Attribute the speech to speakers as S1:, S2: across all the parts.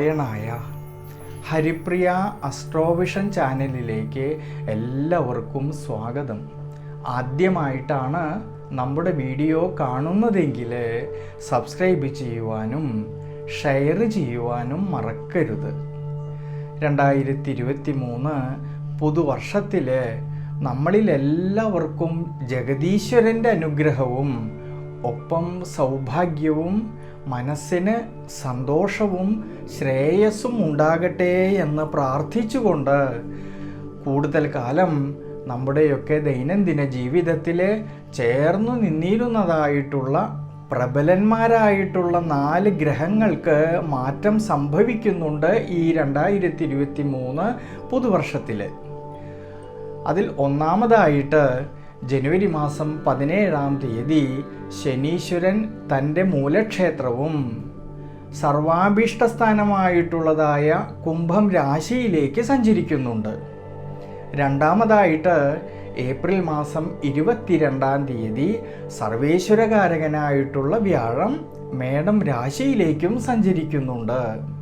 S1: നാരായണായ ഹരിപ്രിയ അസ്ട്രോവിഷൻ ചാനലിലേക്ക് എല്ലാവർക്കും സ്വാഗതം. ആദ്യമായിട്ടാണ് നമ്മുടെ വീഡിയോ കാണുന്നതെങ്കിൽ സബ്സ്ക്രൈബ് ചെയ്യുവാനും ഷെയർ ചെയ്യുവാനും മറക്കരുത്. രണ്ടായിരത്തി ഇരുപത്തി മൂന്ന് പുതുവർഷത്തിൽ നമ്മളിലെല്ലാവർക്കും ജഗദീശ്വരന്റെ അനുഗ്രഹവും ഒപ്പം സൗഭാഗ്യവും മനസ്സിന് സന്തോഷവും ശ്രേയസ്സും ഉണ്ടാകട്ടെ എന്ന് പ്രാർത്ഥിച്ചുകൊണ്ട് കൂടുതൽ കാലം നമ്മുടെയൊക്കെ ദൈനംദിന ജീവിതത്തിൽ ചേർന്നു നിന്നിരുന്നതായിട്ടുള്ള പ്രബലന്മാരായിട്ടുള്ള നാല് ഗ്രഹങ്ങൾക്ക് മാറ്റം സംഭവിക്കുന്നുണ്ട് ഈ രണ്ടായിരത്തി ഇരുപത്തി മൂന്ന് പുതുവർഷത്തിൽ അതിൽ ഒന്നാമതായിട്ട് ജനുവരി മാസം പതിനേഴാം തീയതി ശനീശ്വരൻ തന്റെ മൂലക്ഷേത്രവും സർവാഭീഷ്ടസ്ഥാനമായിട്ടുള്ളതായ കുംഭം രാശിയിലേക്ക് സഞ്ചരിക്കുന്നുണ്ട്. രണ്ടാമതായിട്ട് ഏപ്രിൽ മാസം ഇരുപത്തിരണ്ടാം തീയതി സർവേശ്വരകാരകനായിട്ടുള്ള വ്യാഴം മേടം രാശിയിലേക്കും സഞ്ചരിക്കുന്നുണ്ട്.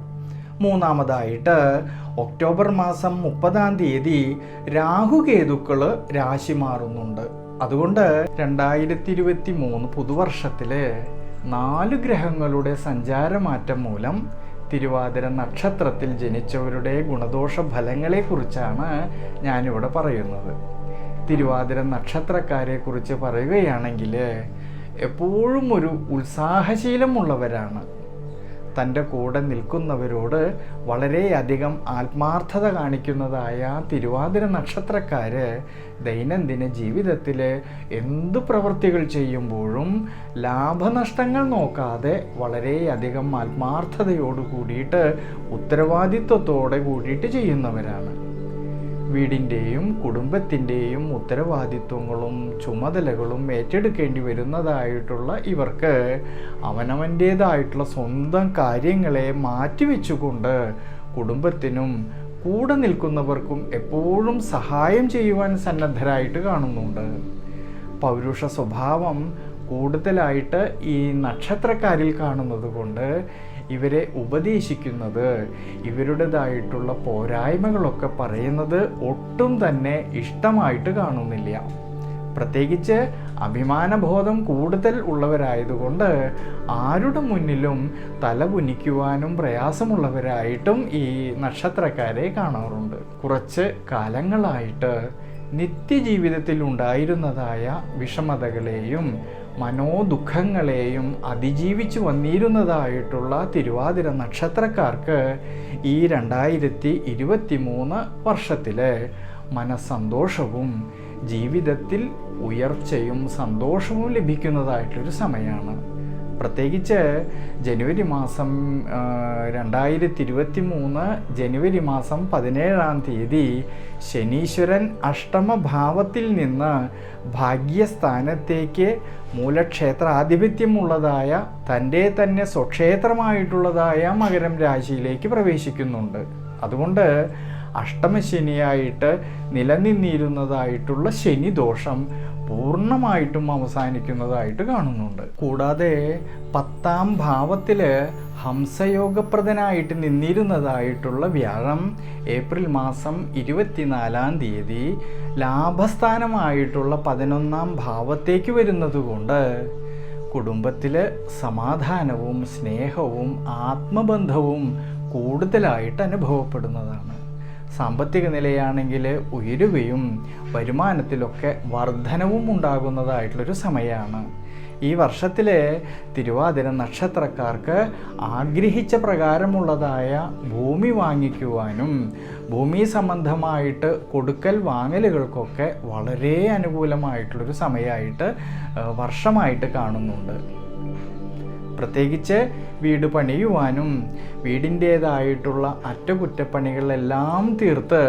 S1: മൂന്നാമതായിട്ട് ഒക്ടോബർ മാസം മുപ്പതാം തീയതി രാഹുകേതുക്കൾ രാശി മാറുന്നുണ്ട്. അതുകൊണ്ട് രണ്ടായിരത്തി ഇരുപത്തി മൂന്ന് പുതുവർഷത്തിൽ നാല് ഗ്രഹങ്ങളുടെ സഞ്ചാരമാറ്റം മൂലം തിരുവാതിര നക്ഷത്രത്തിൽ ജനിച്ചവരുടെ ഗുണദോഷ ഫലങ്ങളെക്കുറിച്ചാണ് ഞാനിവിടെ പറയുന്നത്. തിരുവാതിര നക്ഷത്രക്കാരെ കുറിച്ച് പറയുകയാണെങ്കിൽ എപ്പോഴും ഒരു ഉത്സാഹശീലമുള്ളവരാണ്. തന്റെ കൂടെ നിൽക്കുന്നവരോട് വളരെയധികം ആത്മാർത്ഥത കാണിക്കുന്നതായ തിരുവാതിര നക്ഷത്രക്കാർ ദൈനംദിന ജീവിതത്തിൽ എന്ത് പ്രവൃത്തികൾ ചെയ്യുമ്പോഴും ലാഭനഷ്ടങ്ങൾ നോക്കാതെ വളരെയധികം ആത്മാർത്ഥതയോട് കൂടിയിട്ട് ഉത്തരവാദിത്വത്തോടെ കൂടിയിട്ട് ചെയ്യുന്നവരാണ്. വീടിന്റെയും കുടുംബത്തിന്റെയും ഉത്തരവാദിത്വങ്ങളും ചുമതലകളും ഏറ്റെടുക്കേണ്ടി വരുന്നതായിട്ടുള്ള ഇവർക്ക് അവനവന്റേതായിട്ടുള്ള സ്വന്തം കാര്യങ്ങളെ മാറ്റിവെച്ചുകൊണ്ട് കുടുംബത്തിനും കൂടെ നിൽക്കുന്നവർക്കും എപ്പോഴും സഹായം ചെയ്യുവാൻ സന്നദ്ധരായിട്ട് കാണുന്നുണ്ട്. പൗരുഷ സ്വഭാവം കൂടുതലായിട്ട് ഈ നക്ഷത്രക്കാരിൽ കാണുന്നത് കൊണ്ട് ഇവരെ ഉപദേശിക്കുന്നത് ഇവരുടേതായിട്ടുള്ള പോരായ്മകളൊക്കെ പറയുന്നത് ഒട്ടും തന്നെ ഇഷ്ടമായിട്ട് കാണുന്നില്ല. പ്രത്യേകിച്ച് അഭിമാനബോധം കൂടുതൽ ഉള്ളവരായതുകൊണ്ട് ആരുടെ മുന്നിലും തല കുനിക്കുവാനും പ്രയാസമുള്ളവരായിട്ടും ഈ നക്ഷത്രക്കാരെ കാണാറുണ്ട്. കുറച്ച് കാലങ്ങളായിട്ട് നിത്യജീവിതത്തിൽ ഉണ്ടായിരുന്നതായ വിഷമതകളെയും മനോദുഃഖങ്ങളെയും അതിജീവിച്ചു വന്നിരുന്നതായിട്ടുള്ള തിരുവാതിര നക്ഷത്രക്കാർക്ക് ഈ രണ്ടായിരത്തി ഇരുപത്തി മൂന്ന് വർഷത്തിലെ മനസ്സന്തോഷവും ജീവിതത്തിൽ ഉയർച്ചയും സന്തോഷവും ലഭിക്കുന്നതായിട്ടൊരു സമയമാണ് പ്രത്യേകിച്ച് ജനുവരി മാസം രണ്ടായിരത്തി ഇരുപത്തി മൂന്ന് ജനുവരി മാസം പതിനേഴാം തീയതി ശനീശ്വരൻ അഷ്ടമഭാവത്തിൽ നിന്ന് ഭാഗ്യസ്ഥാനത്തേക്ക് മൂലക്ഷേത്രാധിപത്യമുള്ളതായ തന്റെ തന്നെ സ്വക്ഷേത്രമായിട്ടുള്ളതായ മകരം രാശിയിലേക്ക് പ്രവേശിക്കുന്നുണ്ട്. അതുകൊണ്ട് അഷ്ടമശനിയായിട്ട് നിലനിന്നിരുന്നതായിട്ടുള്ള ശനിദോഷം പൂർണമായിട്ടും അവസാനിക്കുന്നതായിട്ട് കാണുന്നുണ്ട്. കൂടാതെ പത്താം ഭാവത്തിൽ ഹംസയോഗപ്രദനായിട്ട് നിന്നിരുന്നതായിട്ടുള്ള വ്യാഴം ഏപ്രിൽ മാസം ഇരുപത്തിനാലാം തീയതി ലാഭസ്ഥാനമായിട്ടുള്ള പതിനൊന്നാം ഭാവത്തേക്ക് വരുന്നതുകൊണ്ട് കുടുംബത്തിൽ സമാധാനവും സ്നേഹവും ആത്മബന്ധവും കൂടുതലായിട്ട് അനുഭവപ്പെടുന്നതാണ്. സാമ്പത്തിക നിലയാണെങ്കിൽ ഉയരുകയും വരുമാനത്തിലൊക്കെ വർധനവും ഉണ്ടാകുന്നതായിട്ടുള്ളൊരു സമയമാണ്. ഈ വർഷത്തിലെ തിരുവാതിര നക്ഷത്രക്കാർക്ക് ആഗ്രഹിച്ച പ്രകാരമുള്ളതായ ഭൂമി വാങ്ങിക്കുവാനും ഭൂമി സംബന്ധമായിട്ട് കൊടുക്കൽ വാങ്ങലുകൾക്കൊക്കെ വളരെ അനുകൂലമായിട്ടുള്ളൊരു സമയമായിട്ട് വർഷമായിട്ട് കാണുന്നുണ്ട്. പ്രത്യേകിച്ച് വീട് പണിയുവാനും വീടിന്റേതായിട്ടുള്ള അറ്റകുറ്റപ്പണികളെല്ലാം തീർത്ത്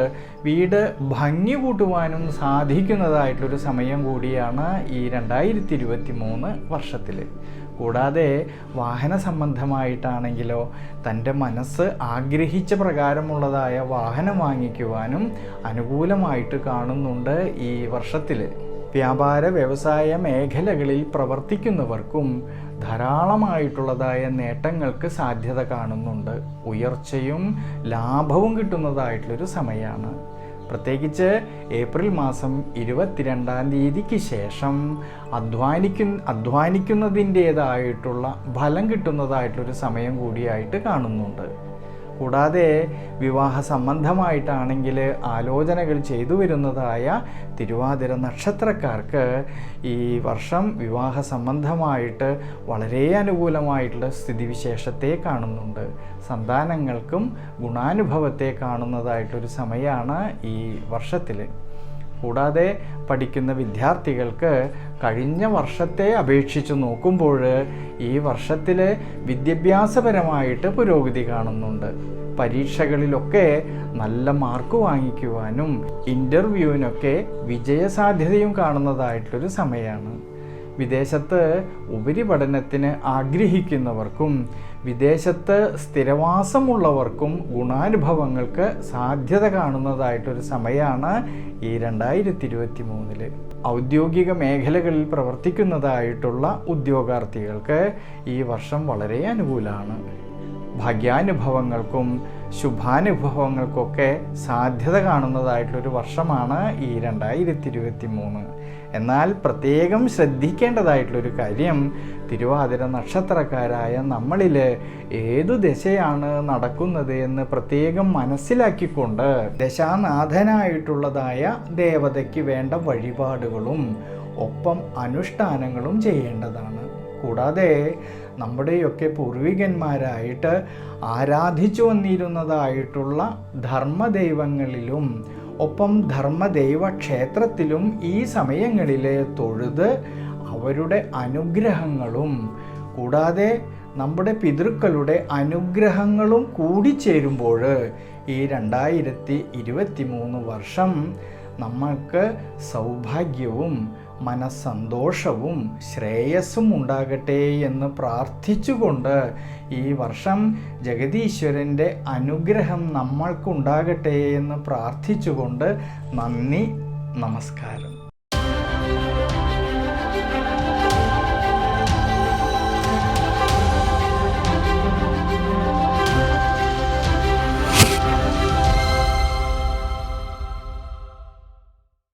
S1: വീട് ഭംഗി കൂട്ടുവാനും സാധിക്കുന്നതായിട്ടുള്ളൊരു സമയം കൂടിയാണ് ഈ രണ്ടായിരത്തി ഇരുപത്തി മൂന്ന് വർഷത്തിൽ കൂടാതെ വാഹന സംബന്ധമായിട്ടാണെങ്കിലോ തന്റെ മനസ്സ് ആഗ്രഹിച്ച പ്രകാരമുള്ളതായ വാഹനം വാങ്ങിക്കുവാനും അനുകൂലമായിട്ട് കാണുന്നുണ്ട് ഈ വർഷത്തിൽ വ്യാപാര വ്യവസായ മേഖലകളിൽ പ്രവർത്തിക്കുന്നവർക്കും ധാരാളമായിട്ടുള്ളതായ നേട്ടങ്ങൾക്ക് സാധ്യത കാണുന്നുണ്ട്. ഉയർച്ചയും ലാഭവും കിട്ടുന്നതായിട്ടുള്ളൊരു സമയമാണ് പ്രത്യേകിച്ച് ഏപ്രിൽ മാസം ഇരുപത്തിരണ്ടാം തീയതിക്ക് ശേഷം അധ്വാനിക്കു അധ്വാനിക്കുന്നതിന്റേതായിട്ടുള്ള ഫലം കിട്ടുന്നതായിട്ടുള്ളൊരു സമയം കൂടിയായിട്ട് കാണുന്നുണ്ട്. കൂടാതെ വിവാഹ സംബന്ധമായിട്ടാണെങ്കിൽ ആലോചനകൾ ചെയ്തു വരുന്നതായ തിരുവാതിര നക്ഷത്രക്കാർക്ക് ഈ വർഷം വിവാഹ സംബന്ധമായിട്ട് വളരെ അനുകൂലമായിട്ടുള്ള സ്ഥിതിവിശേഷത്തെ കാണുന്നുണ്ട്. സന്താനങ്ങൾക്കും ഗുണാനുഭവത്തെ കാണുന്നതായിട്ടൊരു സമയമാണ് ഈ വർഷത്തിൽ കൂടാതെ പഠിക്കുന്ന വിദ്യാർത്ഥികൾക്ക് കഴിഞ്ഞ വർഷത്തെ അപേക്ഷിച്ച് നോക്കുമ്പോൾ ഈ വർഷത്തിലെ വിദ്യാഭ്യാസപരമായിട്ട് പുരോഗതി കാണുന്നുണ്ട്. പരീക്ഷകളിലൊക്കെ നല്ല മാർക്ക് വാങ്ങിക്കുവാനും ഇന്റർവ്യൂവിനൊക്കെ വിജയസാധ്യതയും കാണുന്നതായിട്ടൊരു സമയമാണ് വിദേശത്ത് ഉപരിപഠനത്തിന് ആഗ്രഹിക്കുന്നവർക്കും വിദേശത്ത് സ്ഥിരവാസമുള്ളവർക്കും ഗുണാനുഭവങ്ങൾക്ക് സാധ്യത കാണുന്നതായിട്ടൊരു സമയമാണ് ഈ രണ്ടായിരത്തി ഇരുപത്തി മൂന്നിൽ ഔദ്യോഗിക മേഖലകളിൽ പ്രവർത്തിക്കുന്നതായിട്ടുള്ള ഉദ്യോഗാർത്ഥികൾക്ക് ഈ വർഷം വളരെ അനുകൂലമാണ്. ഭാഗ്യാനുഭവങ്ങൾക്കും ശുഭാനുഭവങ്ങൾക്കൊക്കെ സാധ്യത കാണുന്നതായിട്ടുള്ളൊരു വർഷമാണ് ഈ രണ്ടായിരത്തി ഇരുപത്തി മൂന്ന് എന്നാൽ പ്രത്യേകം ശ്രദ്ധിക്കേണ്ടതായിട്ടുള്ളൊരു കാര്യം തിരുവാതിര നക്ഷത്രക്കാരായ നമ്മളിൽ ഏതു ദശയാണ് നടക്കുന്നത് എന്ന് പ്രത്യേകം മനസ്സിലാക്കിക്കൊണ്ട് ദശാനാഥനായിട്ടുള്ളതായ ദേവതയ്ക്ക് വേണ്ട വഴിപാടുകളും ഒപ്പം അനുഷ്ഠാനങ്ങളും ചെയ്യേണ്ടതാണ്. കൂടാതെ നമ്മുടെയൊക്കെ പൂർവികന്മാരായിട്ട് ആരാധിച്ചു വന്നിരുന്നതായിട്ടുള്ള ധർമ്മദൈവങ്ങളിലും ഒപ്പം ധർമ്മദൈവ ക്ഷേത്രത്തിലും ഈ സമയങ്ങളിൽ തൊഴുത് അവരുടെ അനുഗ്രഹങ്ങളും കൂടാതെ നമ്മുടെ പിതൃക്കളുടെ അനുഗ്രഹങ്ങളും കൂടിച്ചേരുമ്പോൾ ഈ രണ്ടായിരത്തി ഇരുപത്തി മൂന്ന് വർഷം നമ്മൾക്ക് സൗഭാഗ്യവും മനസ്സന്തോഷവും ശ്രേയസ്സും ഉണ്ടാകട്ടെ എന്ന് പ്രാർത്ഥിച്ചുകൊണ്ട് ഈ വർഷം ജഗതീശ്വരന്റെ അനുഗ്രഹം നമ്മൾക്കുണ്ടാകട്ടെ എന്ന് പ്രാർത്ഥിച്ചുകൊണ്ട് നന്ദി നമസ്കാരം.